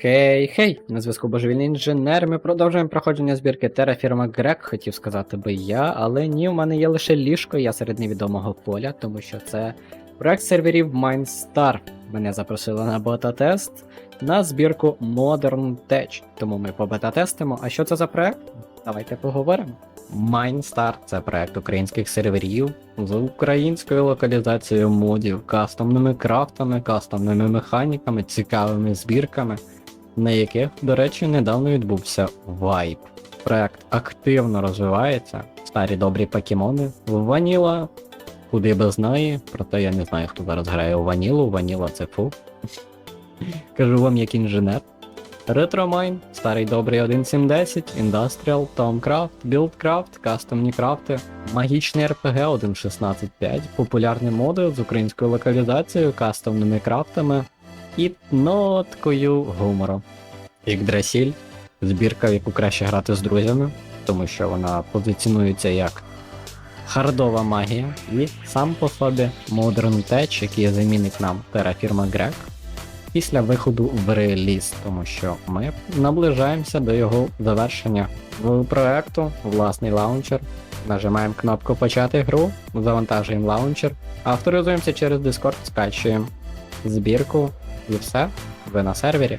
Хей, хей! На зв'язку божевільний інженер. Ми продовжуємо проходження збірки Terraform Грек, хотів сказати би я, але ні, в мене є лише ліжко, я серед невідомого поля, тому що це проект серверів Mindstar. Мене запросили на бета-тест на збірку Modern Tech. Тому ми побета-тестимо. А що це за проект? Давайте поговоримо. Mindstar – це проект українських серверів з українською локалізацією модів, кастомними крафтами, кастомними механіками, цікавими збірками, на яких, до речі, недавно відбувся вайп. Проект активно розвивається, старі добрі покемони, Ваніла, куди без неї, проте я не знаю, хто зараз грає у Ванілу, Ваніла це фу. Кажу вам як інженер. Ретромайн, старий добрий 1.7.10, Industrial, Tomcraft, Buildcraft, кастомні крафти, магічний RPG 1.16.5, популярні моди з українською локалізацією, кастомними крафтами і ноткою гумору. Yggdrasil – збірка, в яку краще грати з друзями, тому що вона позиціонується як хардова магія, і сам по собі Modern Tech, який замінить нам Terraform Grek, після виходу в реліз, тому що ми наближаємося до його завершення. В проекту власний лаунчер. Нажимаємо кнопку Почати гру, завантажуємо лаунчер, авторизуємося через Discord, скачуємо збірку і все. Ви на сервері.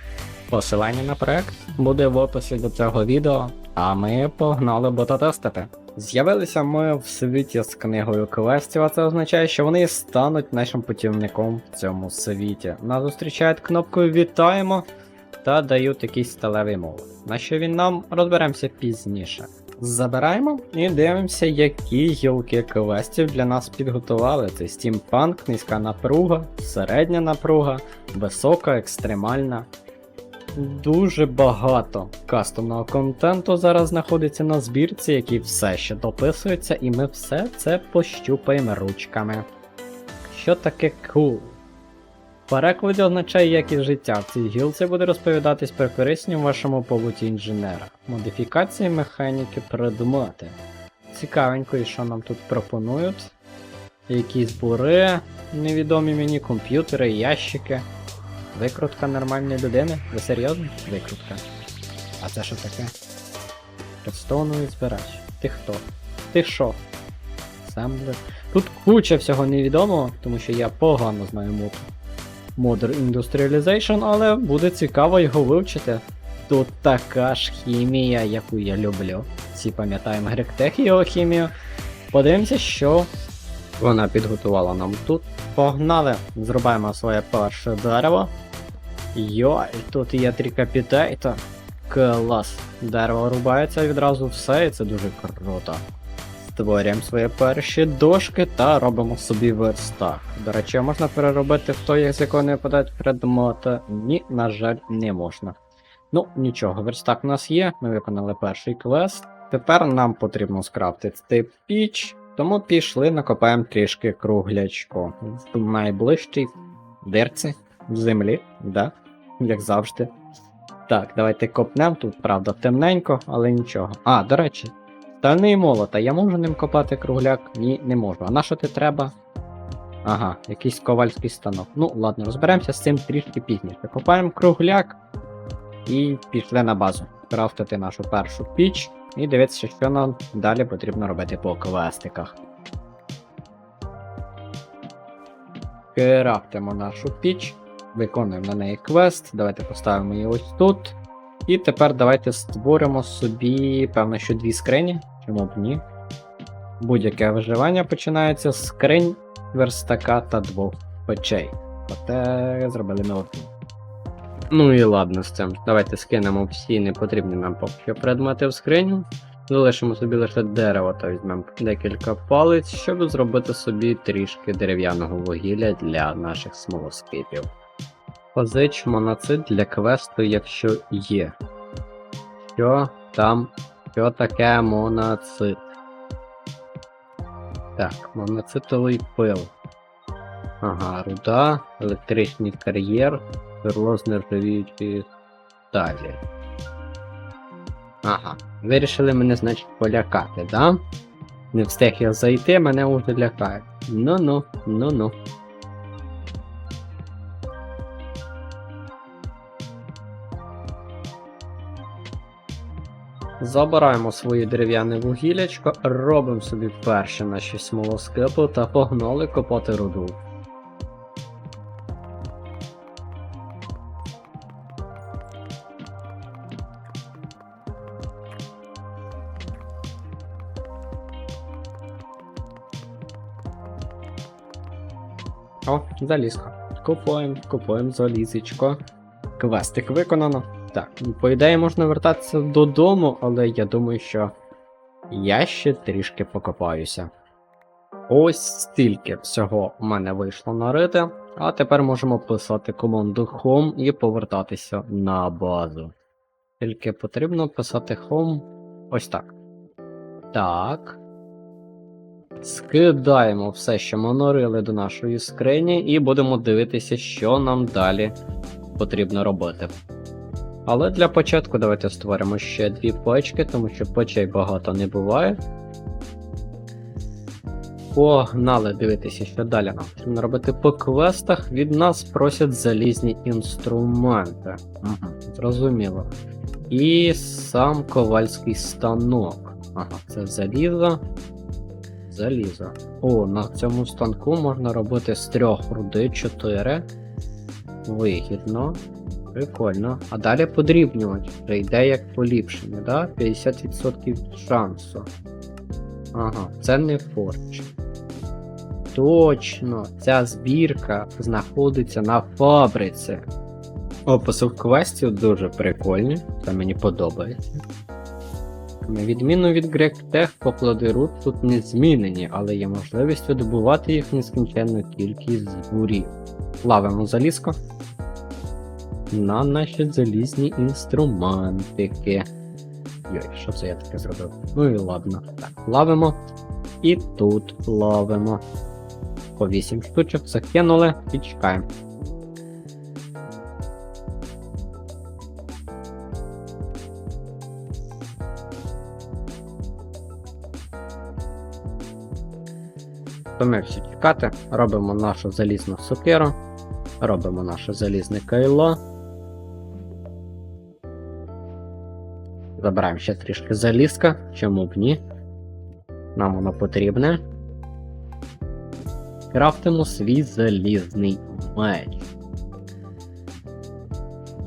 Посилання на проект буде в описі до цього відео, а ми погнали бота-тестити. З'явилися ми в світі з книгою квестів, а це означає, що вони стануть нашим путівником в цьому світі. Нас зустрічають кнопкою Вітаємо та дають якийсь сталевий мов. На що він нам розберемося пізніше. Забираємо і дивимося, які гілки квестів для нас підготували. Це стімпанк, низька напруга, середня напруга, висока, екстремальна. Дуже багато кастомного контенту зараз знаходиться на збірці, який все ще дописується, і ми все це пощупаємо ручками. Що таке cool? Перекладі означає якість життя. В цій гілці буде розповідатись про корисні в вашому побуті інженера, модифікації механіки, предмети. Цікавенько, і що нам тут пропонують. Якісь бури, невідомі мені, комп'ютери, ящики. Викрутка нормальної людини? Ви серйозно? Викрутка. А це що таке? Redstone'овий збирач. Ти хто? Ти що? Семблер. Тут куча всього невідомого, тому що я погано знаю мод. Modern Industrialization, але буде цікаво його вивчити. Тут така ж хімія, яку я люблю. Всі пам'ятаємо Гректех і його хімію. Подивимося, що вона підготувала нам тут. Погнали! Зробимо своє перше дерево. Йой, тут є трикапітейта. Клас. Дерево рубається відразу все, і це дуже круто. Створюємо свої перші дошки та робимо собі верстак. До речі, можна переробити в той, з якого не випадають предмети. Ні, на жаль, не можна. Ну, нічого, верстак у нас є, ми виконали перший квест. Тепер нам потрібно скрафтити піч, тому пішли, накопаємо трішки круглячку. В найближчій дирці в землі, да? як завжди. Так, давайте копнемо тут, правда, темненько, але нічого. А, до речі, стальний молот, а я можу ним копати кругляк? Ні, не можу. А на що ти треба? Ага, якийсь ковальський станок. Ну, ладно, розберемося з цим трішки пізніше. Копаємо кругляк і пішли на базу. Крафтити нашу першу піч і дивитися, що нам далі потрібно робити по квестиках. Крафтимо нашу піч. Виконуємо на неї квест. Давайте поставимо її ось тут. І тепер давайте створимо собі, певно, що дві скрині. Чому б ні? Будь-яке виживання починається з скринь, верстака та двох печей. Проте зробили ми одну. Ну і ладно з цим. Давайте скинемо всі непотрібні нам поки предмети в скриню. Залишимо собі лише дерево та візьмемо декілька палиць, щоб зробити собі трішки дерев'яного вугілля для наших смолоскипів. Позич моноцит для квесту, якщо є. Що там? Що таке моноцит? Так, моноцитовий пил. Ага, руда, електричний кар'єр, сверло з нержавіючої сталі. Ага, вирішили мене, значить, полякати, да? Не встиг я зайти, мене вже лякають. Ну-ну, ну-ну. Забираємо своє дерев'яне вугіллячко, робимо собі перші наші смолоскипи та погнали копати руду. О, залізка. Купуємо, купуємо залізечко. Квестик виконано. Так, по ідеї можна вертатися додому, але я думаю, що я ще трішки покопаюся. Ось стільки всього в мене вийшло нарити, а тепер можемо писати команду home і повертатися на базу. Тільки потрібно писати home ось так. Так. Скидаємо все, що ми нарили до нашої скрині, і будемо дивитися, що нам далі потрібно робити. Але для початку давайте створимо ще дві пачки, тому що печей багато не буває. Погнали дивитися, що далі нам потрібно робити по квестах. Від нас просять залізні інструменти. Ага, зрозуміло. І сам ковальський станок. Ага, це залізо. Залізо. О, на цьому станку можна робити з трьох руди 4. Вигідно. Прикольно. А далі подрібнювач. Вже йде як поліпшення, да? 50% шансу. Ага, це не форч. Точно, ця збірка знаходиться на фабриці. Описи в квестів дуже прикольні, це мені подобається. На відміну від GregTech, поклади руд тут не змінені, але є можливість видобувати їх нескінченну кількість з бурів. Лавимо залізко на наші залізні інструментики. Йой, що це я таке зробив? Ну і ладно. Так, лавимо. І тут лавимо. По 8 штучок закинули і чекаємо. Втомився чекати, робимо нашу залізну сокиру, робимо наше залізне кайло. Забираємо ще трішки залізка, чому б ні. Нам воно потрібне. Крафтимо свій залізний меч.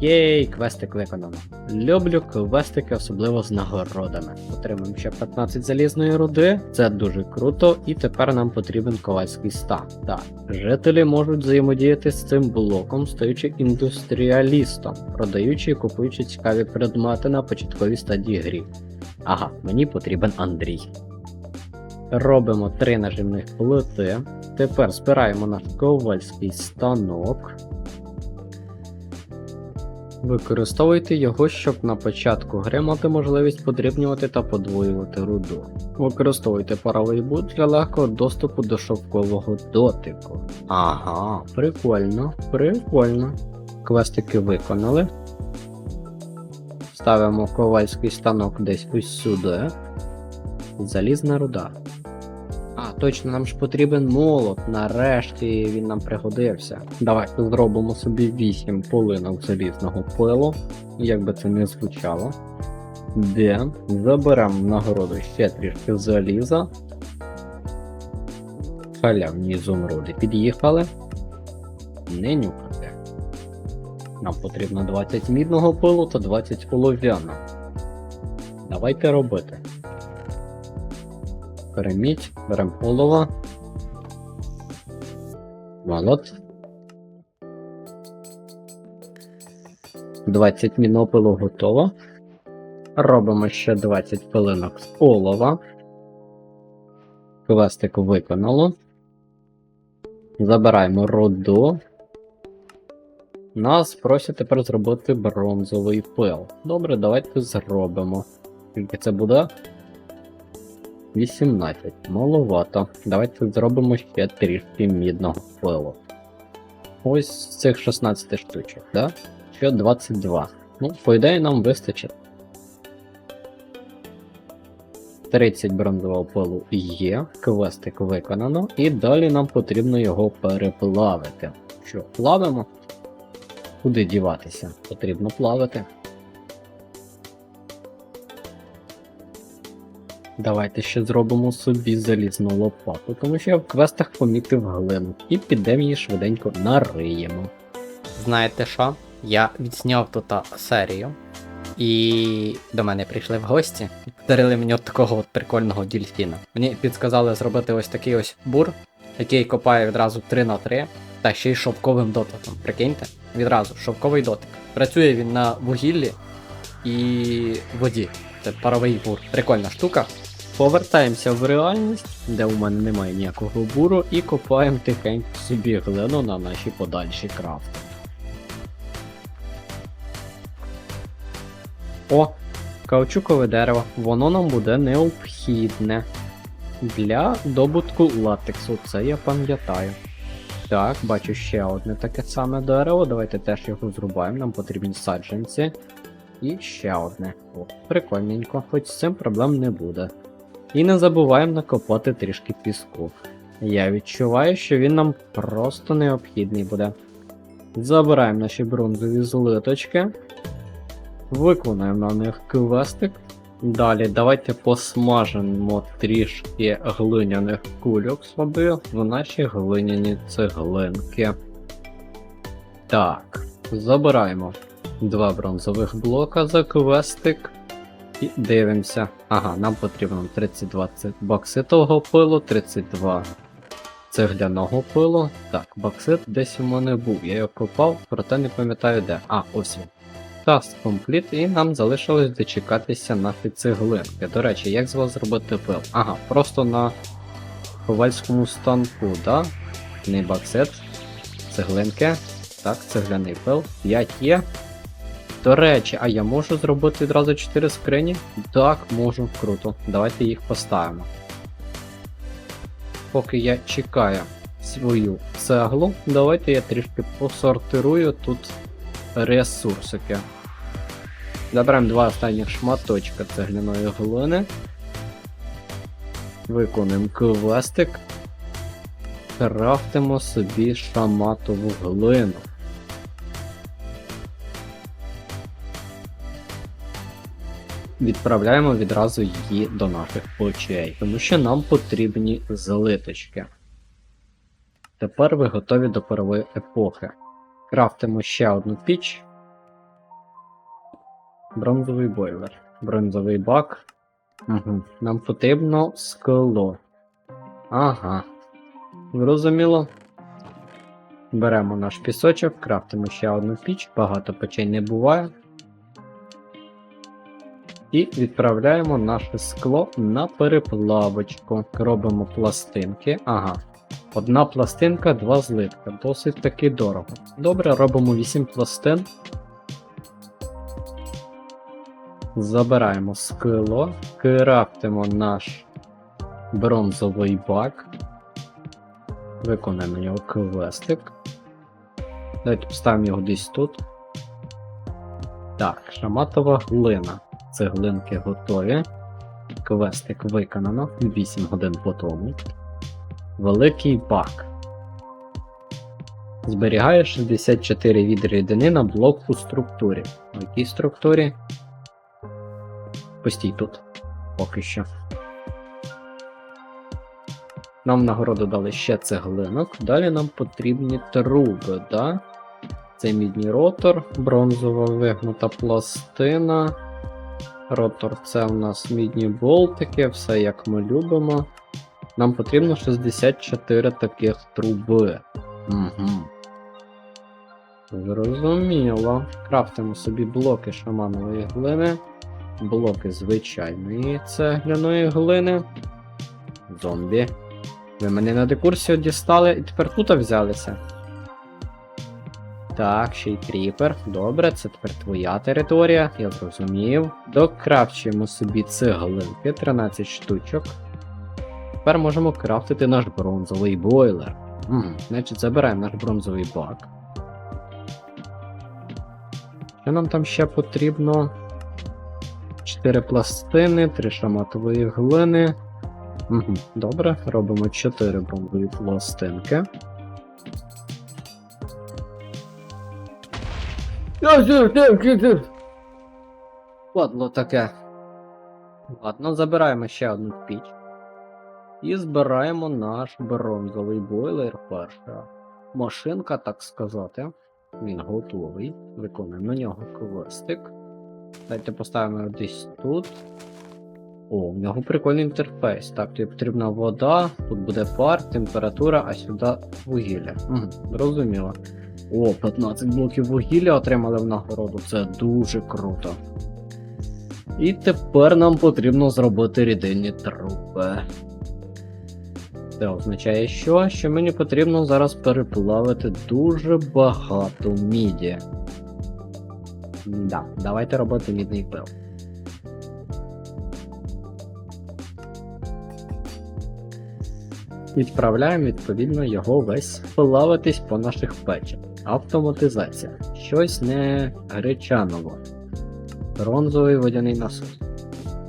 Єй, квестик виконано. Люблю квестики, особливо з нагородами. Отримуємо ще 15 залізної руди, це дуже круто, і тепер нам потрібен ковальський стан. Так, жителі можуть взаємодіяти з цим блоком, стаючи індустріалістом, продаючи і купуючи цікаві предмети на початковій стадії грі. Ага, мені потрібен Андрій. Робимо три нажимних плити. Тепер збираємо наш ковальський станок. Використовуйте його, щоб на початку гри мати можливість подрібнювати та подвоювати руду. Використовуйте паровий бут для легкого доступу до шовкового дотику. Ага, прикольно, прикольно. Квестики виконали. Ставимо ковальський станок десь ось сюди. Залізна руда. Точно, нам ж потрібен молот. Нарешті він нам пригодився. Давайте зробимо собі 8 полинок залізного пилу, як би це не звучало. Де заберемо нагороду ще трішки заліза. Халявні зумруди під'їхали. Не нюхати. Нам потрібно 20 мідного пилу та 20 олов'яного. Давайте робити. Переміть, беремо олова. Молот. 20 мінопилу готово. Робимо ще 20 пилинок з олова. Квестик виконало. Забираємо руду. Нас просять тепер зробити бронзовий пил. Добре, давайте зробимо. Скільки це буде? 18. Маловато. Давайте зробимо ще трішки мідного пилу. Ось з цих 16 штучок, да? Ще 22. Ну, по ідеї, нам вистачить. 30 бронзового пилу є, квестик виконано, і далі нам потрібно його переплавити. Що, плавимо? Куди діватися? Потрібно плавити. Давайте ще зробимо собі залізну лопату, тому що я в квестах помітив глину. І підемо її швиденько нариємо. Знаєте що? Я відзняв тут серію. І до мене прийшли в гості і подарили мені от такого от прикольного дільфіна. Мені підсказали зробити ось такий ось бур, який копає відразу 3 на 3 та ще й шовковим дотиком. Прикиньте, відразу шовковий дотик. Працює він на вугіллі і воді. Це паровий бур. Прикольна штука. Повертаємося в реальність, де у мене немає ніякого буру, і копаємо тихенько собі глину на наші подальші крафти. О, каучукове дерево. Воно нам буде необхідне для добутку латексу, це я пам'ятаю. Так, бачу ще одне таке саме дерево. Давайте теж його зрубаємо, нам потрібні саджанці. І ще одне. О, прикольненько, хоч з цим проблем не буде. І не забуваємо накопати трішки піску. Я відчуваю, що він нам просто необхідний буде. Забираємо наші бронзові злиточки. Виконуємо на них квестик. Далі давайте посмажимо трішки глиняних кульок з в наші глиняні цеглинки. Так, забираємо два бронзових блока за квестик. І дивимося. Ага, нам потрібно 32 це бокситового пилу, 32 цегляного пилу. Так, боксит десь у мене був. Я його копав, проте не пам'ятаю де. А, ось він. Таст компліт, і нам залишилось дочекатися наші цеглинки. До речі, як з вас зробити пил? Ага, просто на ковальському станку, да? Не боксит, цеглинки. Так, цегляний пил. 5 є. До речі, а я можу зробити відразу 4 скрині? Так, можу, круто. Давайте їх поставимо. Поки я чекаю свою цеглу, давайте я трішки посортирую тут ресурсики. Заберемо два останніх шматочка цегляної глини. Виконуємо квестик. Крафтимо собі шаматову глину. Відправляємо відразу її до наших очей, тому що нам потрібні злиточки. Тепер ви готові до парової епохи. Крафтимо ще одну піч. Бронзовий бойлер. Бронзовий бак. Угу. Нам потрібно скло. Ага. Зрозуміло. Беремо наш пісочок, крафтимо ще одну піч, багато печей не буває. І відправляємо наше скло на переплавочку. Робимо пластинки. Ага. Одна пластинка, два злитка. Досить таки дорого. Добре, робимо 8 пластин. Забираємо скло, крафтимо наш бронзовий бак. Виконуємо його квестик. Давайте поставимо його десь тут. Так, шаматова глина. Цеглинки готові. Квестик виконано 8 годин по тому. Великий бак. Зберігає 64 відри рідини на блок у структурі. У якій структурі? Постій тут. Поки що. Нам в нагороду дали ще цеглинок. Далі нам потрібні труби, да? Це мідній ротор, бронзова вигнута пластина. Ротор це у нас мідні болтики, все як ми любимо. Нам потрібно 64 таких труби. Угу. Зрозуміло. Крафтимо собі блоки шаманової глини, блоки звичайної цегляної глини. Зомбі. Ви мене на декурсію дістали і тепер тут взялися. Так, ще й кріпер. Добре, це тепер твоя територія, я зрозумів. Докрафчуємо собі цеглинки, 13 штучок. Тепер можемо крафтити наш бронзовий бойлер. М, значить, забираємо наш бронзовий бак. Що нам там ще потрібно? 4 пластини, 3 шаматової глини. Угу, Добре, робимо 4 бронзові пластинки. Падло таке. Ладно, забираємо ще одну піч. І збираємо наш бронзовий бойлер перша. Машинка, так сказати. Він готовий. Виконуємо на нього квестик. Давайте поставимо його десь тут. О, в нього прикольний інтерфейс. Так, тобі потрібна вода, тут буде пар, температура, а сюди вугілля. Угу, зрозуміло. О, 15 блоків вугілля отримали в нагороду. Це дуже круто. І тепер нам потрібно зробити рідинні труби. Це означає що? Що мені потрібно зараз переплавити дуже багато міді. Да, давайте робити мідний пил. Відправляємо відповідно його весь плаватись по наших печах. Автоматизація. Щось не гречаново. Бронзовий водяний насос.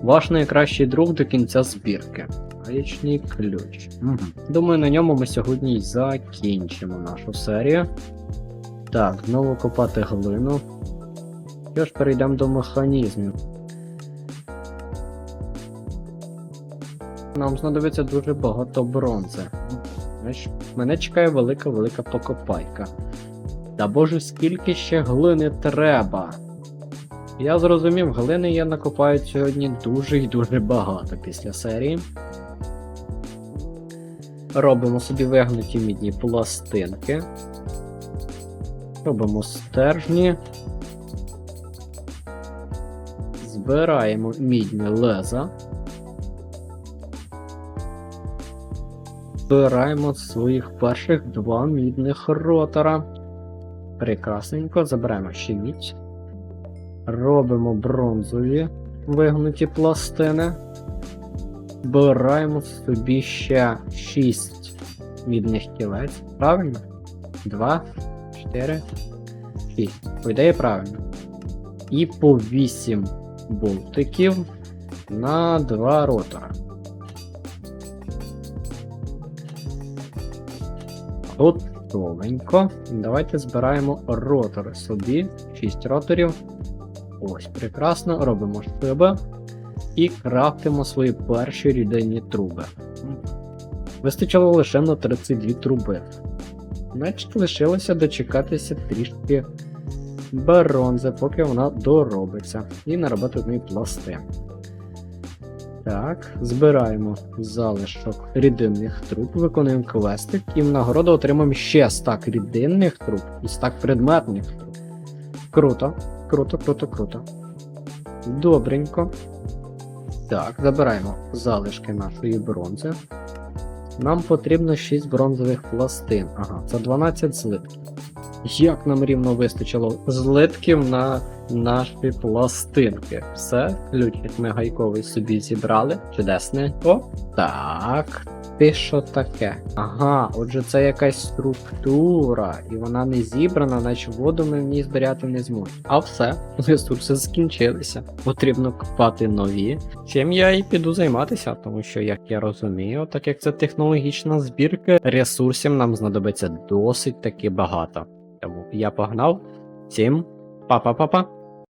Ваш найкращий друг до кінця збірки. Гаєчний ключ. Угу. Думаю, на ньому ми сьогодні й закінчимо нашу серію. Так, знову копати глину. Що ж, перейдемо до механізмів. Нам знадобиться дуже багато бронзи. Мене чекає велика-велика покопайка. Та боже, скільки ще глини треба. Я зрозумів, глини я накопаю сьогодні дуже і дуже багато після серії. Робимо собі вигнуті мідні пластинки. Робимо стержні. Збираємо мідні леза. Збираємо своїх перших два мідних ротора. Прекрасненько, забираємо ще мідь. Робимо бронзові вигнуті пластини. Збираємо собі ще 6 мідних кілець. Правильно? 2, 4, 6. По правильно. І по 8 болтиків на 2 ротора. Готовенько. Давайте збираємо ротори собі. 6 роторів. Ось, прекрасно. Робимо шиби. І крафтимо свої перші рідинні труби. Вистачило лише на 32 труби. Значить, лишилося дочекатися трішки бронзи, поки вона доробиться. І наробити з неї пласти. Так, збираємо залишок рідинних труб, виконуємо квестик і в нагороду отримаємо ще стак рідинних труб і стак предметних труб. Круто, круто, круто, круто. Добренько. Так, забираємо залишки нашої бронзи. Нам потрібно 6 бронзових пластин. Ага, це 12 злитків. Як нам рівно вистачило злитків на наші пластинки? Все, ключик ми гайковий собі зібрали. Чудесне. О, так. Ти що таке? Ага, отже, це якась структура, і вона не зібрана, наче воду ми в ній збирати не зможемо. А все, ресурси скінчилися. Потрібно купати нові. Чим я і піду займатися, тому що, як я розумію, так як це технологічна збірка, ресурсів нам знадобиться досить таки багато. Тому я погнав. Всім па-па-па-па.